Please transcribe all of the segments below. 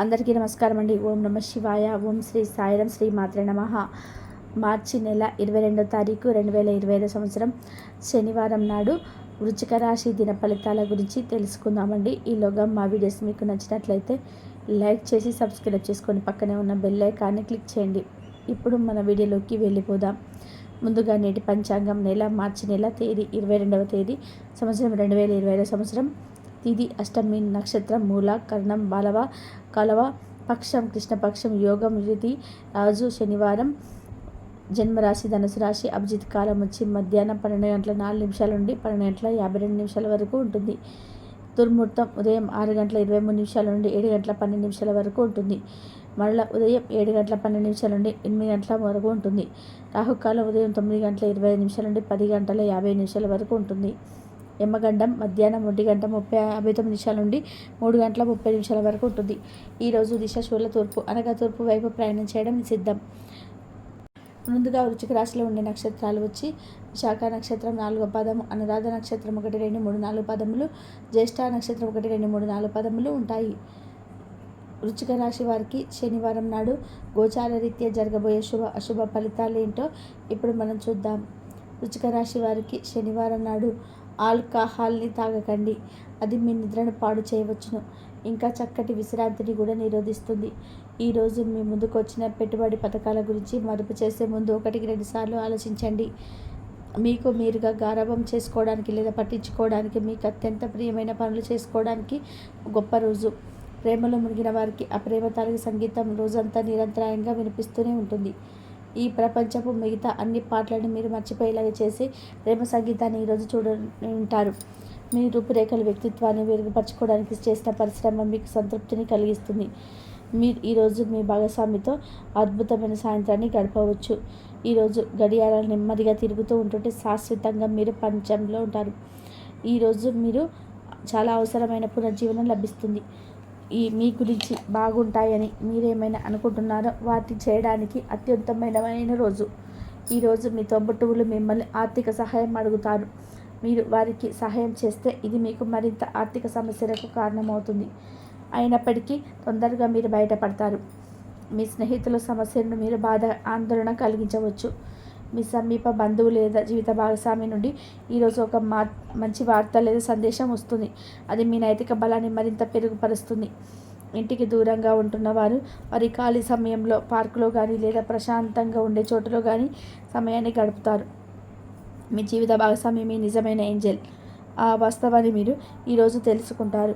అందరికీ నమస్కారం అండి ఓం నమ శివాయ. ఓం శ్రీ సాయిరం శ్రీ మాత్ర నమ. మార్చి నెల ఇరవై రెండో తారీఖు రెండు వేల ఇరవై ఐదో సంవత్సరం శనివారం నాడు వృచ్చిక రాశి దిన ఫలితాల గురించి తెలుసుకుందామండి. ఈలోగా మా వీడియోస్ మీకు నచ్చినట్లయితే లైక్ చేసి సబ్స్క్రైబ్ చేసుకొని పక్కనే ఉన్న బెల్ ఐకాన్ని క్లిక్ చేయండి. ఇప్పుడు మన వీడియోలోకి వెళ్ళిపోదాం. ముందుగా నేటి పంచాంగం నెల మార్చి నెల తేదీ ఇరవై రెండవ తేదీ సంవత్సరం రెండు వేల ఇరవై ఐదో సంవత్సరం. తిది అష్టమి నక్షత్రం మూల కర్ణం బాలవ కలవ పక్షం కృష్ణపక్షం యోగం యుతి రాజు శనివారం జన్మరాశి ధనుసు రాశి అభిజిత్ కాలం వచ్చి మధ్యాహ్నం పన్నెండు గంటల నాలుగు నిమిషాల నుండి పన్నెండు గంటల యాభై రెండు నిమిషాల వరకు ఉంటుంది. దుర్ముహూర్తం ఉదయం ఆరు గంటల ఇరవై మూడు నిమిషాల నుండి ఏడు గంటల పన్నెండు నిమిషాల వరకు ఉంటుంది. మరల ఉదయం ఏడు గంటల పన్నెండు నిమిషాల నుండి ఎనిమిది గంటల వరకు ఉంటుంది. రాహుకాలం ఉదయం తొమ్మిది గంటల ఇరవై నిమిషాల నుండి పది గంటల యాభై నిమిషాల వరకు ఉంటుంది. యమగండం మధ్యాహ్నం ఒంటి గంట ముప్పై యాభై తొమ్మిది నిమిషాల నుండి మూడు గంటల ముప్పై నిమిషాల వరకు ఉంటుంది. ఈరోజు దిశ శూల తూర్పు. అనగా తూర్పు వైపు ప్రయాణం చేయడం సిద్ధం ముందుగా వృచ్చిక రాశిలో ఉండే నక్షత్రాలు వచ్చి విశాఖ నక్షత్రం నాలుగో పదము అనురాధ నక్షత్రం ఒకటి రెండు మూడు నాలుగు పదములు జ్యేష్ఠ నక్షత్రం ఒకటి రెండు మూడు నాలుగు పదములు ఉంటాయి. వృచ్చిక రాశి వారికి శనివారం నాడు గోచార రీత్యా జరగబోయే శుభ అశుభ ఫలితాలు ఏంటో ఇప్పుడు మనం చూద్దాం. వృచ్చిక రాశి వారికి శనివారం నాడు ఆల్కహాల్ని తాగకండి. అది మీ నిద్రను పాడు చేయవచ్చును. ఇంకా చక్కటి విశ్రాంతిని కూడా నిరోధిస్తుంది. ఈరోజు మీ ముందుకు వచ్చిన పెట్టుబడి పథకాల గురించి మదుపు చేసే ముందు ఒకటికి రెండుసార్లు ఆలోచించండి. మీకు మీరుగా గారాబం చేసుకోవడానికి లేదా పట్టించుకోవడానికి మీకు అత్యంత ప్రియమైన పనులు చేసుకోవడానికి గొప్ప రోజు. ప్రేమలో మునిగిన వారికి ఆ ప్రేమ తాలూకు సంగీతం రోజంతా నిరంతరాయంగా వినిపిస్తూనే ఉంటుంది. ఈ ప్రపంచపు మిగతా అన్ని పాటలను మీరు మర్చిపోయేలాగా చేసి ప్రేమ సంగీతాన్ని ఈరోజు చూడ ఉంటారు మీ రూపురేఖల వ్యక్తిత్వాన్ని మెరుగుపరచుకోవడానికి చేసిన పరిశ్రమ మీకు సంతృప్తిని కలిగిస్తుంది. మీరు ఈరోజు మీ భాగస్వామితో అద్భుతమైన సాయంత్రాన్ని గడపవచ్చు. ఈరోజు గడియారాలు నెమ్మదిగా తిరుగుతూ ఉంటుంటే శాశ్వతంగా మీరు పంచంలో ఉంటారు. ఈరోజు మీరు చాలా అవసరమైన పునర్జీవనం లభిస్తుంది. ఈ మీ గురించి బాగుంటాయని మీరేమైనా అనుకుంటున్నారో వాటిని చేయడానికి అత్యుత్తమైన రోజు. ఈరోజు మీ తోబుట్టువులు మిమ్మల్ని ఆర్థిక సహాయం అడుగుతారు. మీరు వారికి సహాయం చేస్తే ఇది మీకు మరింత ఆర్థిక సమస్యలకు కారణమవుతుంది. అయినప్పటికీ తొందరగా మీరు బయటపడతారు. మీ స్నేహితుల సమస్యలను మీరు బాధ ఆందోళన కలిగించవచ్చు. మీ సమీప బంధువు లేదా జీవిత భాగస్వామి నుండి ఈరోజు ఒక మా మంచి వార్త లేదా సందేశం వస్తుంది. అది మీ నైతిక బలాన్ని మరింత పెరుగుపరుస్తుంది ఇంటికి దూరంగా ఉంటున్న వారు వారి ఖాళీ సమయంలో పార్కులో కానీ లేదా ప్రశాంతంగా ఉండే చోటులో కానీ సమయాన్ని గడుపుతారు. మీ జీవిత భాగస్వామి మీ నిజమైన ఏంజల్. ఆ వాస్తవాన్ని మీరు ఈరోజు తెలుసుకుంటారు.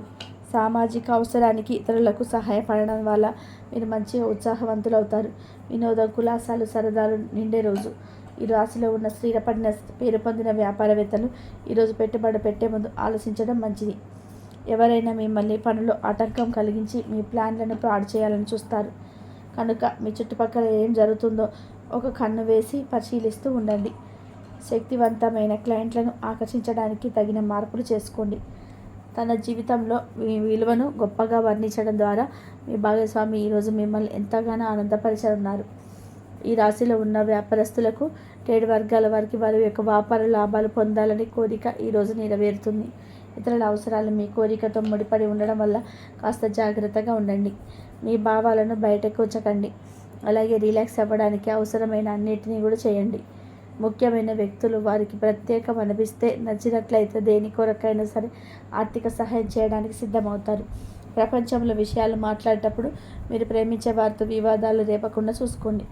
సామాజిక అవసరానికి ఇతరులకు సహాయపడడం వల్ల మీరు మంచిగా ఉత్సాహవంతులవుతారు. వినోదం కులాసాలు సరదాలు నిండే రోజు. ఈ రాశిలో ఉన్న స్థిరపడిన పేరు పొందిన వ్యాపారవేత్తలు ఈరోజు పెట్టుబడి పెట్టే ముందు ఆలోచించడం మంచిది. ఎవరైనా మిమ్మల్ని పనులు ఆటంకం కలిగించి మీ ప్లాన్లను పాడు చేయాలని చూస్తారు. కనుక మీ చుట్టుపక్కల ఏం జరుగుతుందో ఒక కన్ను వేసి పరిశీలిస్తూ ఉండండి. శక్తివంతమైన క్లయింట్లను ఆకర్షించడానికి తగిన మార్పులు చేసుకోండి. తన జీవితంలో మీ విలువను గొప్పగా వర్ణించడం ద్వారా మీ భాగస్వామి ఈరోజు మిమ్మల్ని ఎంతగానో ఆనందపరిచనున్నారు ఈ రాశిలో ఉన్న వ్యాపారస్తులకు ట్రేడ్ వర్గాల వారికి వారి యొక్క వ్యాపార లాభాలు పొందాలని కోరిక ఈరోజు నెరవేరుతుంది. ఇతరుల అవసరాలు మీ కోరికతో ముడిపడి ఉండడం వల్ల కాస్త జాగ్రత్తగా ఉండండి. మీ భావాలను బయటకు ఉంచకండి. అలాగే రిలాక్స్ అవ్వడానికి అవసరమైన అన్నిటినీ కూడా చేయండి. ముఖ్యమైన వ్యక్తులు వారికి ప్రత్యేకం అనిపిస్తే నచ్చినట్లయితే దేని కొరకైనా సరే ఆర్థిక సహాయం చేయడానికి సిద్ధమవుతారు. ప్రపంచంలో విషయాలు మాట్లాడేటప్పుడు మీరు ప్రేమించే వారితో వివాదాలు రేపకుండా చూసుకోండి.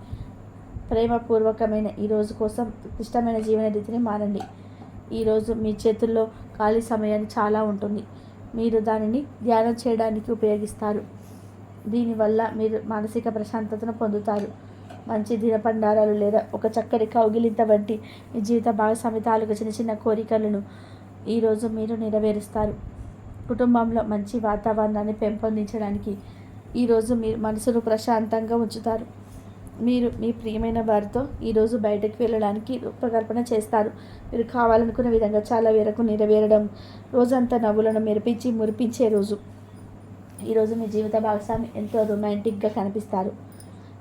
ప్రేమపూర్వకమైన ఈ రోజు కోసం క్లిష్టమైన జీవన రీతిని మారండి. ఈరోజు మీ చేతుల్లో ఖాళీ సమయాన్ని చాలా ఉంటుంది. మీరు దానిని ధ్యానం చేయడానికి ఉపయోగిస్తారు. దీనివల్ల మీరు మానసిక ప్రశాంతతను పొందుతారు. మంచి దినపండారాలు లేదా ఒక చక్కటి కౌగిలింత వంటి మీ జీవిత భాగస్వామి తాలూకు చిన్న చిన్న కోరికలను ఈరోజు మీరు నెరవేరుస్తారు. కుటుంబంలో మంచి వాతావరణాన్ని పెంపొందించడానికి ఈరోజు మీరు మనసును ప్రశాంతంగా ఉంచుతారు. మీరు మీ ప్రియమైన వారితో ఈరోజు బయటకు వెళ్ళడానికి రూపకల్పన చేస్తారు. మీరు కావాలనుకున్న విధంగా చాలా వేరకు నెరవేరడం రోజంతా నవ్వులను మెరిపించి మురిపించే రోజు. ఈరోజు మీ జీవిత భాగస్వామి ఎంతో రొమాంటిక్గా కనిపిస్తారు.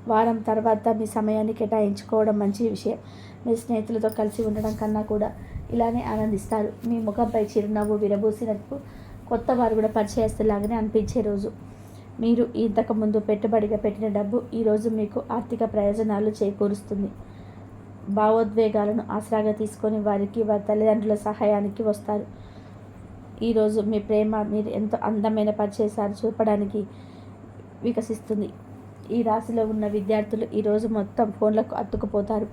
వారం తర్వాత మీ సమయాన్ని కేటాయించుకోవడం మంచి విషయం. మీ స్నేహితులతో కలిసి ఉండడం కన్నా కూడా ఇలానే ఆనందిస్తారు. మీ ముఖంపై చిరునవ్వు విరబూసినట్టు కొత్త వారు కూడా పరిచయస్తులాగానే అనిపించే రోజు. మీరు ఇంతకుముందు పెట్టుబడిగా పెట్టిన డబ్బు ఈరోజు మీకు ఆర్థిక ప్రయోజనాలు చేకూరుస్తుంది. భావోద్వేగాలను ఆసరాగా తీసుకొని వారికి వారి తల్లిదండ్రుల సహాయానికి వస్తారు. ఈరోజు మీ ప్రేమ మీరు ఎంతో అందమైన పరిచేసారు చూపడానికి వికసిస్తుంది. ఈ రాశిలో ఉన్న విద్యార్థులు ఈరోజు మొత్తం ఫోన్లకు అత్తుకుపోతారు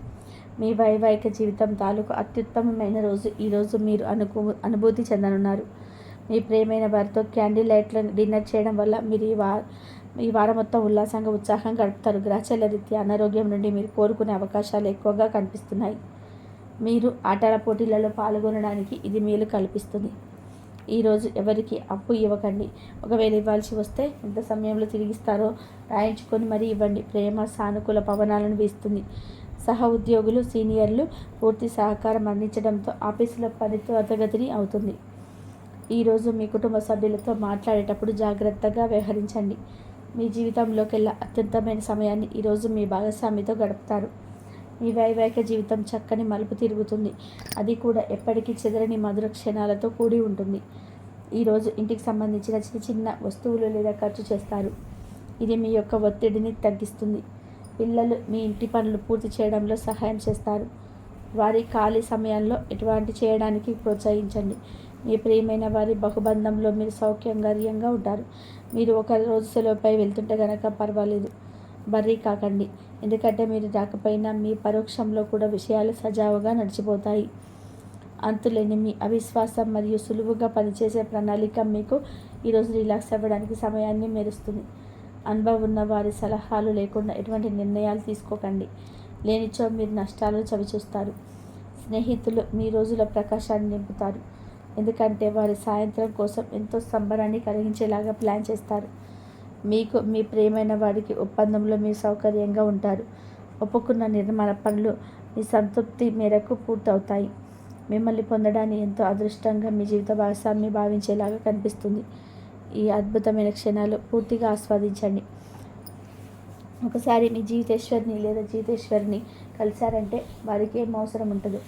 మీ వైవాహిక జీవితం తాలూకు అత్యుత్తమమైన రోజు. ఈరోజు మీరు అనుకు అనుభూతి చెందనున్నారు. మీ ప్రేమైన వారితో క్యాండిల్ లైట్లో డిన్నర్ చేయడం వల్ల మీరు ఈ వా ఈ వారం మొత్తం ఉల్లాసంగా ఉత్సాహంగా గడుపుతారు. గ్రహచల రీత్యా అనారోగ్యం నుండి మీరు కోరుకునే అవకాశాలు ఎక్కువగా కనిపిస్తున్నాయి. మీరు ఆటల పోటీలలో పాల్గొనడానికి ఇది మేలు కల్పిస్తుంది. ఈరోజు ఎవరికి అప్పు ఇవ్వకండి. ఒకవేళ ఇవ్వాల్సి వస్తే ఎంత సమయంలో తిరిగిస్తారో రాయించుకొని మరీ ఇవ్వండి. ప్రేమ సానుకూల పవనాలను వీస్తుంది. సహ ఉద్యోగులు సీనియర్లు పూర్తి సహకారం అందించడంతో ఆఫీసులో పని త్వరగతిని అవుతుంది. ఈరోజు మీ కుటుంబ సభ్యులతో మాట్లాడేటప్పుడు జాగ్రత్తగా వ్యవహరించండి. మీ జీవితంలోకెల్లా అత్యంతమైన సమయాన్ని ఈరోజు మీ భాగస్వామితో గడుపుతారు. మీ వైవాహిక జీవితం చక్కని మలుపు తిరుగుతుంది. అది కూడా ఎప్పటికీ చెదరని మధుర క్షణాలతో కూడి ఉంటుంది. ఈరోజు ఇంటికి సంబంధించిన చిన్న చిన్న వస్తువులు లేదా ఖర్చు చేస్తారు. ఇది మీ యొక్క ఒత్తిడిని తగ్గిస్తుంది. పిల్లలు మీ ఇంటి పనులు పూర్తి చేయడంలో సహాయం చేస్తారు. వారి ఖాళీ సమయంలో ఎటువంటి చేయడానికి ప్రోత్సహించండి. మీ ప్రియమైన వారి బహుబంధంలో మీరు సౌఖ్యంగార్యంగా ఉంటారు. మీరు ఒక రోజు సెలవుపై వెళ్తుంటే గనక పర్వాలేదు. బర్రీ కాకండి. ఎందుకంటే మీరు రాకపోయినా మీ పరోక్షంలో కూడా విషయాలు సజావుగా నడిచిపోతాయి. అంతులేని మీ అవిశ్వాసం మరియు సులువుగా పనిచేసే ప్రణాళిక మీకు ఈరోజు రిలాక్స్ అవ్వడానికి సమయాన్ని మెరుస్తుంది అనుభవం ఉన్న వారి సలహాలు లేకుండా ఎటువంటి నిర్ణయాలు తీసుకోకండి. లేనిచో మీరు నష్టాలు చవిచూస్తారు. స్నేహితులు మీ రోజుల ప్రకాశాన్ని నింపుతారు. ఎందుకంటే వారి సాయంత్రం కోసం ఎంతో సంబరాన్ని కలిగించేలాగా ప్లాన్ చేస్తారు. మీకు మీ ప్రియమైన వాడికి ఒప్పందంలో మీరు సౌకర్యంగా ఉంటారు. ఒప్పుకున్న నిర్మాణ పనులు మీ సంతృప్తి మేరకు పూర్తవుతాయి. మిమ్మల్ని పొందడాన్ని ఎంతో అదృష్టంగా మీ జీవిత భాగస్వామి భావించేలాగా కనిపిస్తుంది. ఈ అద్భుతమైన క్షణాలు పూర్తిగా ఆస్వాదించండి. ఒకసారి మీ జీవితేశ్వరిని లేదా జీవితేశ్వరిని కలిశారంటే వారికి ఏం అవసరం ఉంటుంది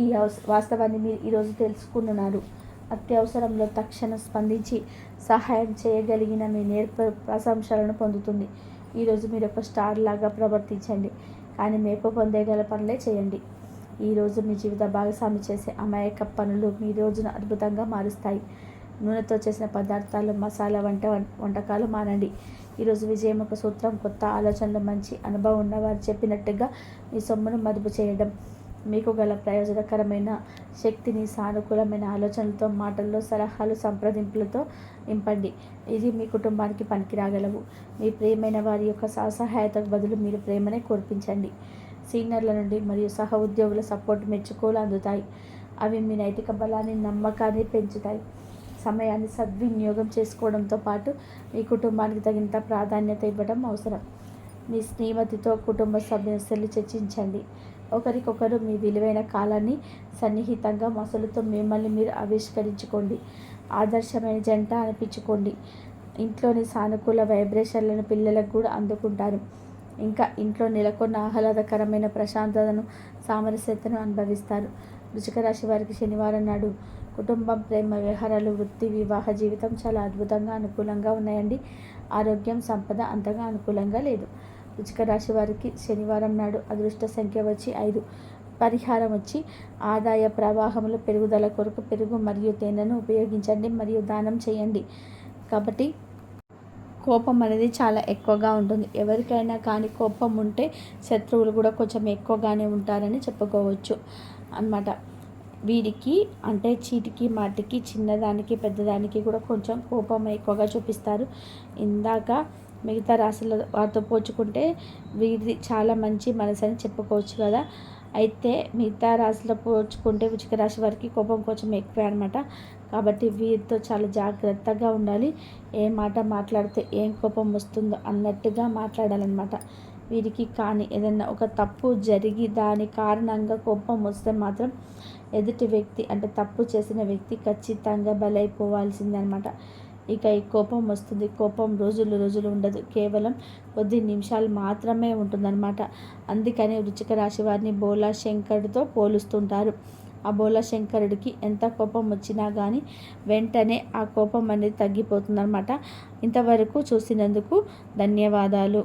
ఈ వాస్తవాన్ని మీరు ఈరోజు తెలుసుకున్నారు అత్యవసరంలో తక్షణ స్పందించి సహాయం చేయగలిగిన మీ నేర్ప ప్రశంసలను పొందుతుంది. ఈరోజు మీరు ఒక స్టార్ లాగా ప్రవర్తించండి కానీ మేపు పొందేగల పనులే చేయండి. ఈరోజు మీ జీవిత భాగస్వామి చేసే అమాయక పనులు మీ రోజును అద్భుతంగా మారుస్తాయి. నూనెతో చేసిన పదార్థాలు మసాలా వంట వంటకాలు మానండి. ఈరోజు విజయం ఒక సూత్రం కొత్త ఆలోచనలు మంచి అనుభవం ఉన్నవారు చెప్పినట్టుగా మీ సొమ్మును మదుపు చేయడం. మీకు గల ప్రయోజనకరమైన శక్తిని సానుకూలమైన ఆలోచనలతో మాటల్లో సలహాలు సంప్రదింపులతో నింపండి. ఇది మీ కుటుంబానికి పనికిరాగలవు. మీ ప్రియమైన వారి యొక్క సహసహాయతకు బదులు మీరు ప్రేమనే కోర్పించండి సీనియర్ల నుండి మరియు సహ ఉద్యోగుల సపోర్ట్ మెచ్చుకోలు అందుతాయి. అవి మీ నైతిక బలాన్ని నమ్మకాన్ని పెంచుతాయి. సమయాన్ని సద్వినియోగం చేసుకోవడంతో పాటు మీ కుటుంబానికి తగినంత ప్రాధాన్యత ఇవ్వడం అవసరం. మీ శ్రీమతితో కుటుంబ సమస్యలు చర్చించండి. ఒకరికొకరు మీ విలువైన కాలాన్ని సన్నిహితంగా మసలుతో మిమ్మల్ని మీరు ఆవిష్కరించుకోండి. ఆదర్శమైన జంట అనిపించుకోండి. ఇంట్లోని సానుకూల వైబ్రేషన్లను పిల్లలకు కూడా అందుకుంటారు. ఇంకా ఇంట్లో నెలకొన్న ఆహ్లాదకరమైన ప్రశాంతతను సామరస్యతను అనుభవిస్తారు. వృచిక రాశి వారికి శనివారం నాడు కుటుంబం ప్రేమ వ్యవహారాలు వృత్తి వివాహ జీవితం చాలా అద్భుతంగా అనుకూలంగా ఉన్నాయండి. ఆరోగ్యం సంపద అంతగా అనుకూలంగా లేదు. వృచ్చిక రాశి వారికి శనివారం నాడు అదృష్ట సంఖ్య వచ్చి ఐదు. పరిహారం వచ్చి ఆదాయ ప్రవాహంలో పెరుగుదల కొరకు పెరుగు మరియు తేనెను ఉపయోగించండి మరియు దానం చేయండి. కాబట్టి కోపం అనేది చాలా ఎక్కువగా ఉంటుంది. ఎవరికైనా కానీ కోపం ఉంటే శత్రువులు కూడా కొంచెం ఎక్కువగానే ఉంటారని చెప్పుకోవచ్చు అనమాట వీడికి అంటే చీటికి మాటికి చిన్నదానికి పెద్దదానికి కూడా కొంచెం కోపం ఎక్కువగా చూపిస్తారు. ఇందాక మిగతా రాశుల వారితో పోల్చుకుంటే వీరిది చాలా మంచి మనసు అని చెప్పుకోవచ్చు కదా. అయితే మిగతా రాశిలో పోల్చుకుంటే ఉచిక రాశి వారికి కోపం కొంచెం ఎక్కువే అనమాట కాబట్టి వీరితో చాలా జాగ్రత్తగా ఉండాలి. ఏ మాట మాట్లాడితే ఏం కోపం వస్తుందో అన్నట్టుగా మాట్లాడాలన్నమాట. వీరికి కానీ ఏదైనా ఒక తప్పు జరిగి దాని కారణంగా కోపం వస్తే మాత్రం ఎదుటి వ్యక్తి అంటే తప్పు చేసిన వ్యక్తి ఖచ్చితంగా బలైపోవాల్సిందనమాట ఇక ఈ కోపం వస్తుంది. కోపం రోజులు రోజులు ఉండదు. కేవలం కొద్ది నిమిషాలు మాత్రమే ఉంటుందన్నమాట. అందుకని వృచ్చిక రాశి వారిని బోలా శంకరుడితో పోలుస్తుంటారు. ఆ బోలా శంకరుడికి ఎంత కోపం వచ్చినా కానీ వెంటనే ఆ కోపం అనేది తగ్గిపోతుందన్నమాట. ఇంతవరకు చూసినందుకు ధన్యవాదాలు.